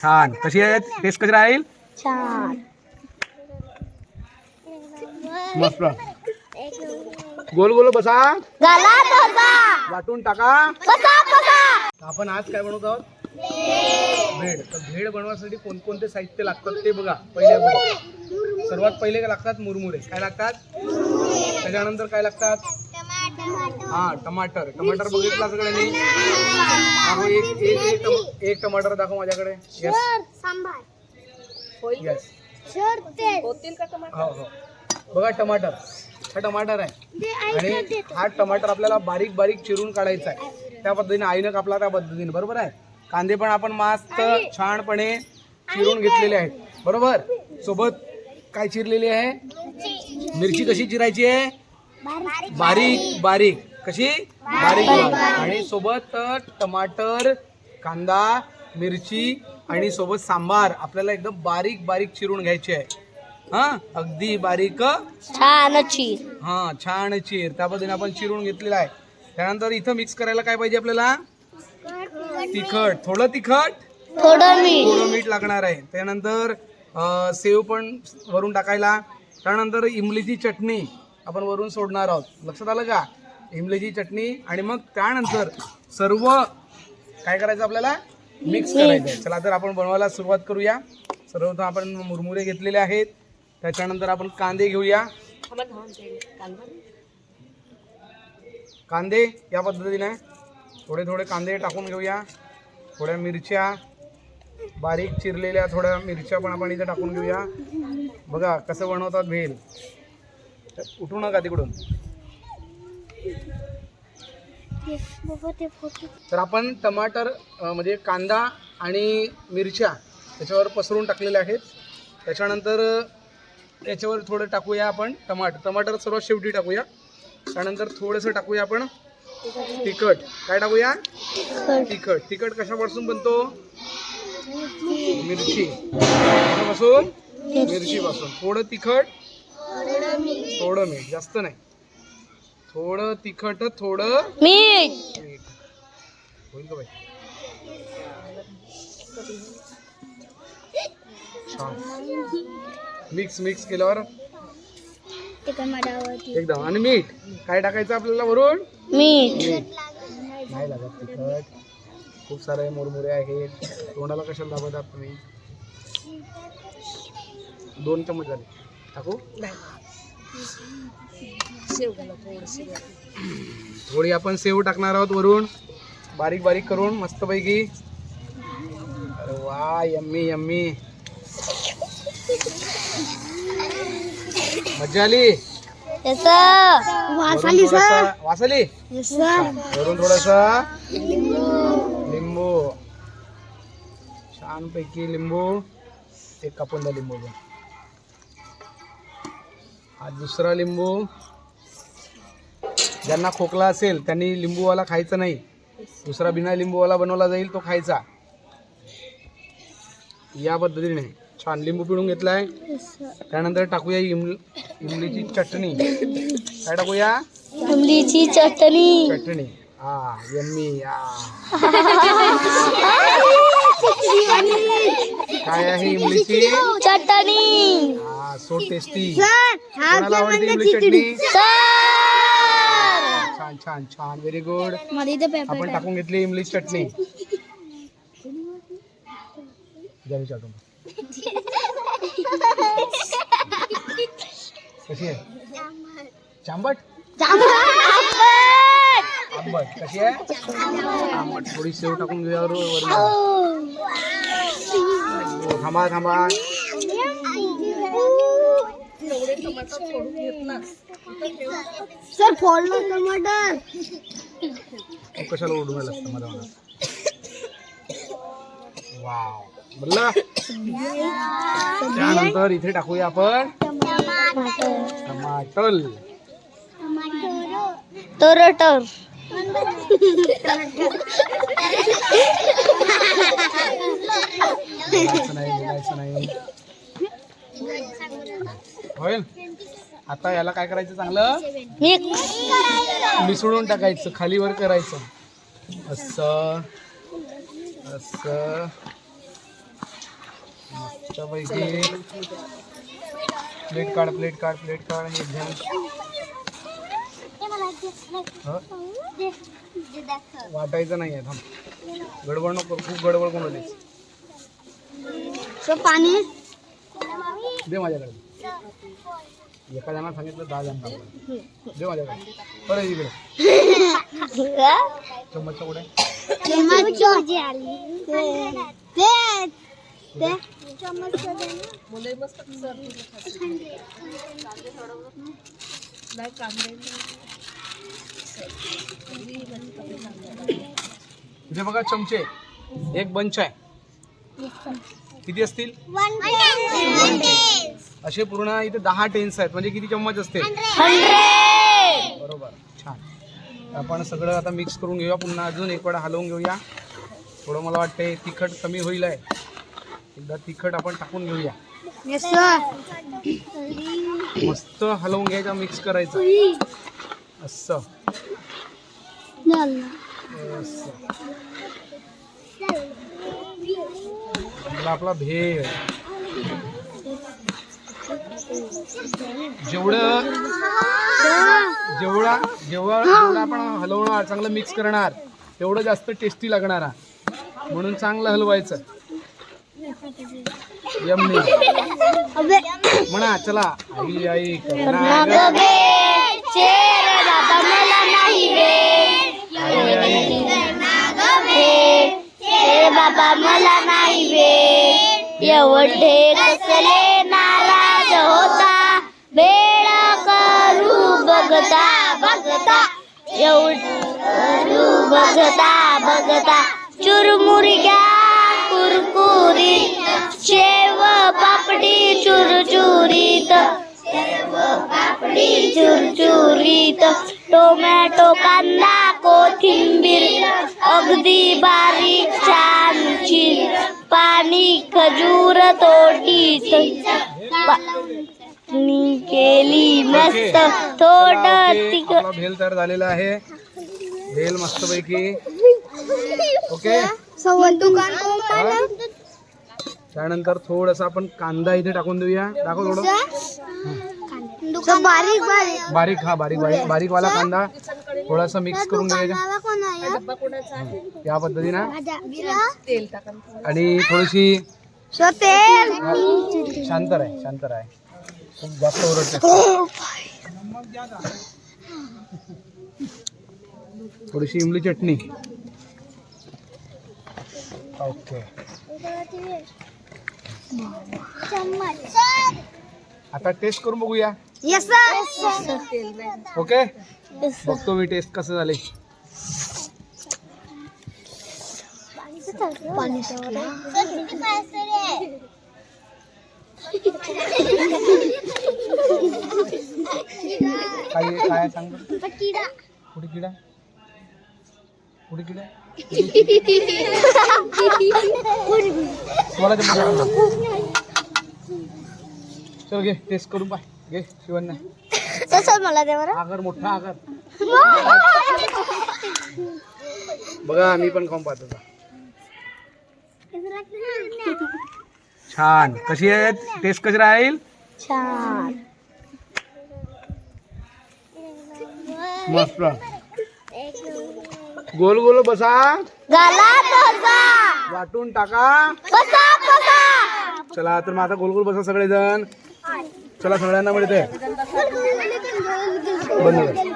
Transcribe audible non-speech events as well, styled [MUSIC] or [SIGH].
छान. कशी आहेत? टेस्ट कशी राहील? छान. मस्त. गोल गोल बसा. वाटून टाका. बसा बसा. आपण आज काय बनवत आहोत? भेड. तर भेड बनवण्यासाठी कोणकोणते साहित्य लागतात ते बघा. पहिले बघा. सर्वात पहिले काय लागतात? मुरमुरे. काय लागतात? त्याच्यानंतर काय लागतात? हा टमाटर. टमाटर बघितला सगळ्यांनी दाखव एक एक एक टम- एक टमाटर दाखव माझ्याकडे. यस यस हो हो. बघा टमाटर. हा टमाटर आहे. आणि हा टमाटर आपल्याला बारीक बारीक चिरून काढायचा आहे. त्या पद्धतीने आईनं कापला त्या पद्धतीने. बरोबर आहे? कांदे पण आपण मस्त छानपणे चिरून घेतलेले आहेत. बरोबर? सोबत काय चिरलेली आहे? मिरची कशी चिरायची आहे? बारीक बारीक. कशी? बारीक. आणि सोबत टमाटर कांदा मिरची आणि सोबत सांबार. आपल्याला एकदम बारीक बारीक चिरून घ्यायची आहे. हा? अगदी बारीक छान चीर. हा छान चीर. त्या पद्धतीने आपण चिरून घेतलेला आहे. त्यानंतर इथं मिक्स करायला काय पाहिजे आपल्याला? तिखट. थोडं तिखट? थोडं मीठ. थोडं मीठ लागणार आहे. त्यानंतर सेव पण वरून टाकायला. त्यानंतर इमलीची चटणी. आपण वरून सोडणार आहोत. लक्षात आलं का? इमलीची चटणी आणि मग त्यानंतर सर्व काय करायचं आपल्याला? मिक्स करायचं. आहे चला तर आपण बनवायला सुरुवात करूया. सर्वप्रथम आपण मुरमुरे घेतलेले आहेत. त्याच्यानंतर आपण कांदे घेऊया. कांदे या पद्धतीने. थोडे थोडे कांदे टाकून घेऊया. थोड्या मिरच्या. बारीक चिरलेल्या थोड्या मिरच्या पण आपण इथे टाकून घेऊया. बघा कसं बनवतात भेल. उठू नका तिकडून. तर आपण टमाटर अं, म्हणजे कांदा आणि मिरच्या त्याच्यावर पसरून टाकलेल्या आहेत. त्याच्यानंतर अं, याच्यावर थोडं टाकूया आपण टमाटर टमाटर सर्वात शेवटी टाकूया. त्यानंतर थोडंसं टाकूया आपण तिखट. काय टाकूया? तिखट. तिखट. कशापासून बनतो? मिरची. कशापासून? मिरची. पासून थोडं तिखट. थोडं मीठ जास्त नाही. थोडं तिखट थोडं मीठ. मीठ. होईल का बाई? छान. मिक्स मिक्स केल्यावर एकदम आणि मीठ. काय टाकायचं आपल्याला वरून? मीठ. नाही लागत तिखट. खूप सारे मुरमुरे आहेत. तोंडाला कशाला दाबतात तुम्ही? दोन चमच झाले. टाकू. थोडी आपण सेव टाकणार आहोत वरून. बारीक बारीक करून मस्तपैकी. अरे वा यम्मी यम्मी. मज्जा आली? त्याचं वरून थोडासा- वरून लिंबू. छानपैकी लिंबू. एक कापून द्या लिंबू. हा दुसरा लिंबू. ज्यांना खोकला असेल त्यांनी लिंबूवाला खायचा नाही. दुसरा बिना लिंबूवाला बनवला जाईल तो खायचा. या पद्धतीने. छान लिंबू पिळून घेतलाय. त्यानंतर टाकूया इमल इमलीची चटणी. काय टाकूया? इमलीची चटणी. चटणी. हा यम्मी आ. [LAUGHS] काय आहे इमलीची? चटणी. सो टेस्टी कोणाला आवडते इमली चटणी? छान छान छान व्हेरी गुड आपण टाकून घेतली इमली चटणी. कशी आहे? चांबट? आंबट. कशी आहे? आंबट. थोडी सेव टाकून घेऊया वर- वरून. थांबा सर फोडलं टमाटर. कशाला राहिला असता मनात वाव. बोलला. त्यानंतर इथे टाकूया आपण टमाटर. टोरटर. नाही. होईल? आता याला काय करायचं चांगलं? मिसळून टाकायचं खालीवर करायचं. असं असं. मस्तपैकी प्लेट काढ प्लेट काढ प्लेट काढ हे घ्या? वाटायचं नाही आहे थांब. गडबड नको खूप गडबड सो पाणी. दे माझ्याकडे. एका जणांना सांगितलं दहा जण दे माझ्याकडे परत इकडे. चम्मच कुठे इथे बघा चमचे. एक बंच आहे. किती असतील? असे पूर्ण इथे दहा टेन्स आहेत. म्हणजे किती चम्मच असते बरोबर. छान. आपण सगळं आता मिक्स करून घेऊया. पुन्हा अजून एक वेळा हलवून घेऊया. थोडं मला वाटतंय तिखट कमी होईल आहे एकदा तिखट आपण टाकून घेऊया. मस्त हलवून घ्यायचं मिक्स करायचं. असं. असं. आपला भेळ जेवढं जेवढा जेव्हा जेवढा आपण हलवणार चांगलं मिक्स करणार तेवढं जास्त टेस्टी लागणार. म्हणून चांगलं हलवायचं. म्हणा चला. आई आई करणार. ग. आई आई. बाबा मला नाही वेळ. एवढे कसले नाराज होता. वेळ करू बघता बघता. एवढ करू बघता बघता. चुरमुरग्या कुरकुरीत. शेव पापडी चुरचुरीत. पापडी चुरचुरीत. टोमॅटो कांदा कोथिंबीर. अगदी बारीक छान पाणी खजूर तोटीत पाणी केली मस्त. थोड ओके, तिक भेल तयार झालेला आहे. भेल मस्तपैकी. ओके. दुकान हा? त्यानंतर थोडस आपण कांदा इथे टाकून देऊया. दाखव थोडं. बारीक बारीक. बारीक हा बारीक बारीक. बारीक वाला कांदा. थोडासा मिक्स करून घ्यायचा. आहे या पद्धतीनं. आणि थोडीशी तेल. शांत राह शांत राह. खूप जास्त ओरडते थोडीशी इमली चटणी. ओके. आता टेस्ट करून बघूया. येस ओके बघतो मी टेस्ट कसं झाले पाणी काय काय सांग. कुठे किडा? कुठे किडा. चल घे टेस्ट करून पाय. घे शिवण्या. तसं मला दे बरं. आगर मोठा आगर. बघा मी पण खाऊन पाहतो. छान. कशी आहे टेस्ट कशी राहील? छान. मस्त. गोल गोल बसा. वाटून टाका. बसा बसा. चला तर मग आता गोल गोल बसा सगळेजण. चला सगळ्यांना मिळते. बंद